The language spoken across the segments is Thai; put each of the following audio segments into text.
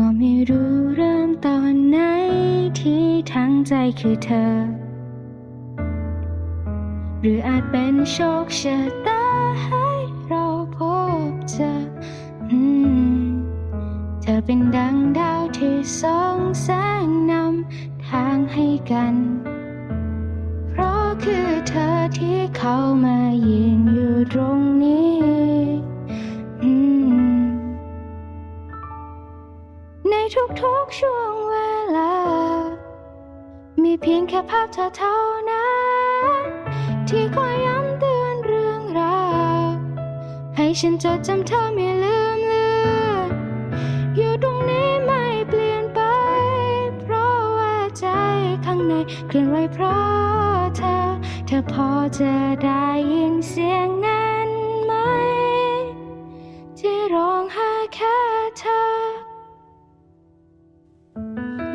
ก็ไม่รู้เริ่มตอนไหนที่ทั้งใจคือเธอ หรืออาจเป็นโชคชะตาให้เราพบเจออืมเธอเป็นดังดาวที่ส่องแสงนำทางให้กัน เพราะคือเธอที่เข้ามายืนอยู่ตรงนี้ ทุกๆช่วงเวลา มีเพียงแค่ภาพเธอเท่านั้น ที่คอยย้ำเตือนเรื่องราว ให้ฉันจดจำเธอไม่ลืมเลือนอยู่ตรงนี้ไม่เปลี่ยนไป เพราะว่าใจข้างในเคลื่อนไหวเพราะเธอ เธอพอจะได้ยินเสียงนั้นไหม ที่ร้องห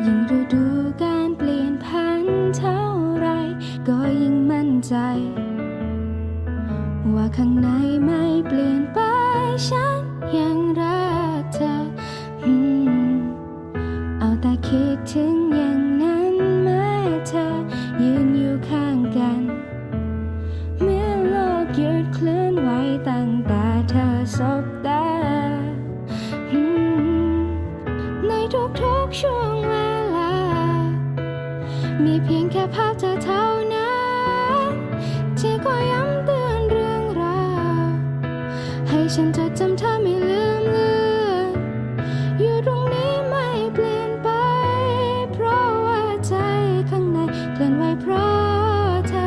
ยิ่งฤดูการเปลี่ยนผันเท่าไร ก็ยิ่งมั่นใจ ว่าข้างในไม่เปลี่ยนไปฉันยังรักเธอ เอาแต่คิดถึงอย่างนั้นเมื่อเธอยืน มีเพียงแค่ภาพเธอเท่านั้นที่คอยย้ำเตือนเรื่องราวให้ฉันจดจำเธอไม่ลืมเลือนอยู่ตรงนี้ไม่เปลี่ยนไป เพราะว่าใจข้างในเคลื่อนไหวเพราะเธอ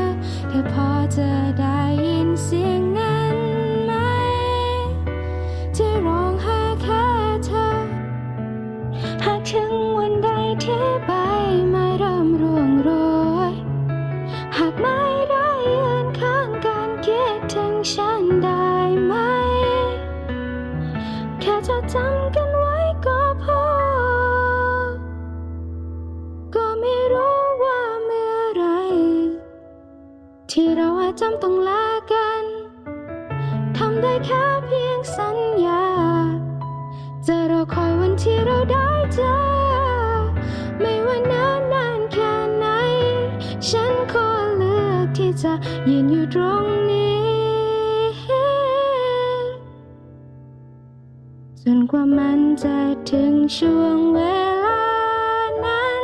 เธอพอจะได้ยินเสียงนั้นไหม ที่ร้องหาแค่เธอ หากถึงวันใดที่ใบ ไม้เริ่มร่วงโรย หากไม่ได้ยืนข้างกันคิดถึงฉันได้ไหม แค่จะจำกันไว้ก็พอ ก็ไม่รู้ว่าเมื่อไร ที่เราอาจจำต้องลากัน ทำได้แค่เพียง ยืนอยู่ตรงนี้ส่วนกว่ามันจะถึงช่วงเวลานั้น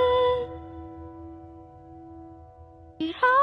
ที่เรา